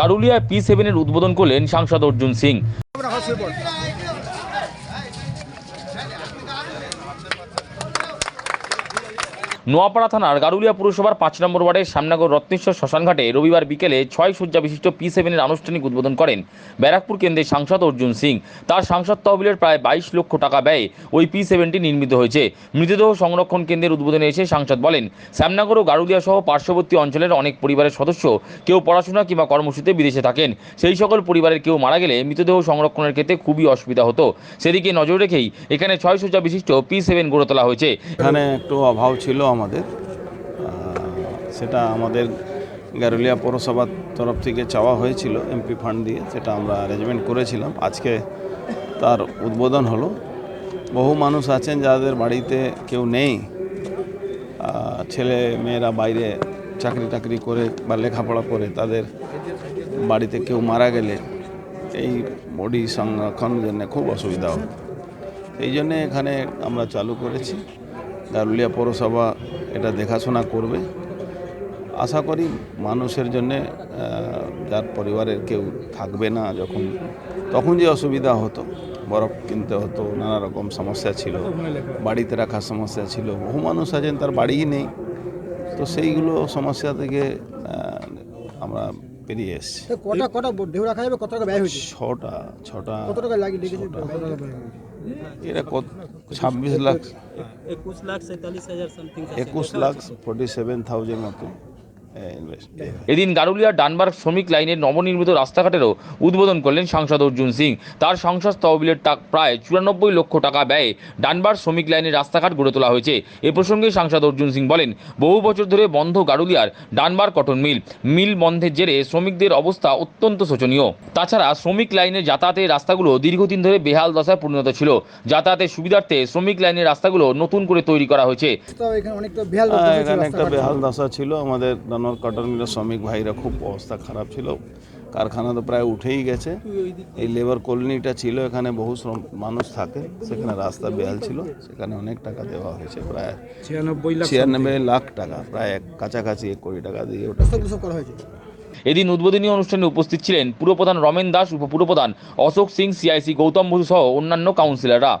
গারুলিয়ায় P সেভেনের উদ্বোধন করলেন সাংসদ অর্জুন সিং। নোয়াপাড়া থানার গারুলিয়া পুরসভার পাঁচ নম্বর ওয়ার্ডের শ্যামনগর রত্নেশ্বর শ্মশানঘাটে রবিবার বিকেলে ছয় শয্যা বিশিষ্ট পি সেভেনের আনুষ্ঠানিক উদ্বোধন করেন ব্যারাকপুর কেন্দ্রের সাংসদ অর্জুন সিং। তার সাংসদ তহবিলের প্রায় বাইশ লক্ষ টাকা ব্যয়ে ওই পি সেভেনটি নির্মিত হয়েছে। মৃতদেহ সংরক্ষণ কেন্দ্রের উদ্বোধনে এসে সাংসদ বলেন, শ্যামনগর ও গারুলিয়া সহ পার্শ্ববর্তী অঞ্চলের অনেক পরিবারের সদস্য কেউ পড়াশোনা কিংবা কর্মসূচিতে বিদেশে থাকেন। সেই সকল পরিবারের কেউ মারা গেলে মৃতদেহ সংরক্ষণের ক্ষেত্রে খুবই অসুবিধা হতো। সেদিকে নজর রেখেই এখানে ছয় শয্যা বিশিষ্ট পি সেভেন গড়ে তোলা হয়েছে। এখানে একটু অভাব ছিল আমাদের। সেটা আমাদের গারুলিয়া পৌরসভার তরফ থেকে চাওয়া হয়েছিল এমপি ফান্ড দিয়ে, সেটা আমরা অ্যারেঞ্জমেন্ট করেছিলাম। আজকে তার উদ্বোধন হলো। বহু মানুষ আছেন যাদের বাড়িতে কেউ নেই। ছেলে মেয়েরা বাইরে চাকরি টাকরি করে বা লেখাপড়া করে, তাদের বাড়িতে কেউ মারা গেলে এই বডি সংরক্ষণের জন্য খুব অসুবিধা হতো এই জন্যে এখানে আমরা চালু করেছি। দারুলিয়া পৌরসভা এটা দেখাশোনা করবে। আশা করি মানুষের জন্যে যার পরিবারের কেউ থাকবে না যখন, তখন যে অসুবিধা হতো, বরফ কিনতে হতো, নানা রকম সমস্যা ছিল, বাড়িতে রাখার সমস্যা ছিল, বহু মানুষ আছেন, তার বাড়িই নেই। তো সেইগুলো সমস্যা থেকে আমরা পেরিয়ে এসছে। কটা কটা ঢেউ রাখা যাবে? কত টাকা ব্যয় হয়েছে? ছটা ছটা কত টাকা লাগে লেগেছে এরা কত ছাব্বিশ লাখ। একুশ লাখ একুশ লাখ ফর্টি সেভেন থাউজেন্ড মতো। এদিন গারুলিয়ার ডানবার্গ শ্রমিক লাইনের নবনির্মিত রাস্তাঘাটেরও উদ্বোধন করলেন সাংসদ অর্জুন সিং। তার সংসদ তহবিলের টাক প্রায় চুরানব্বই লক্ষ টাকা ব্যয়ে ডানবার শ্রমিক লাইনের রাস্তাঘাট গড়ে তোলা হয়েছে। এ প্রসঙ্গে সাংসদ অর্জুন সিং বলেন বহু বছর ধরে বন্ধ গারুলিয়ার ডানবার কটন মিল। মিল বন্ধের জেরে শ্রমিকদের অবস্থা অত্যন্ত শোচনীয়। তাছাড়া শ্রমিক লাইনের যাতায়াতের রাস্তাগুলো দীর্ঘদিন ধরে বেহাল দশায় পরিণত ছিল। যাতায়াতের সুবিধার্থে শ্রমিক লাইনের রাস্তাগুলো নতুন করে তৈরি করা হয়েছে। অনেকটা বেহাল হ্যাঁ, বেহাল দশা ছিল আমাদের দানোর কটন মিলের শ্রমিক ভাইরা খুব অবস্থা খারাপ ছিল। কারখানা তো প্রায় উঠেই গেছে। এই লেবার কলোনিটা ছিল এখানে বহু শ্রম মানুষ থাকে। সেখানে রাস্তা বেহাল ছিল। সেখানে অনেক টাকা দেওয়া হয়েছে প্রায় ছিয়ানব্বই লাখ টাকা প্রায় এক কাছাকাছি এক কোটি টাকা দিয়ে ওটা। করা হয়েছে। এদিন উদ্বোধনী অনুষ্ঠানে উপস্থিত ছিলেন পুরপ্রধান রমেন দাস উপপুরপ্রধান অশোক সিং সিআইসি গৌতম বসু সহ অন্যান্য কাউন্সিলররা।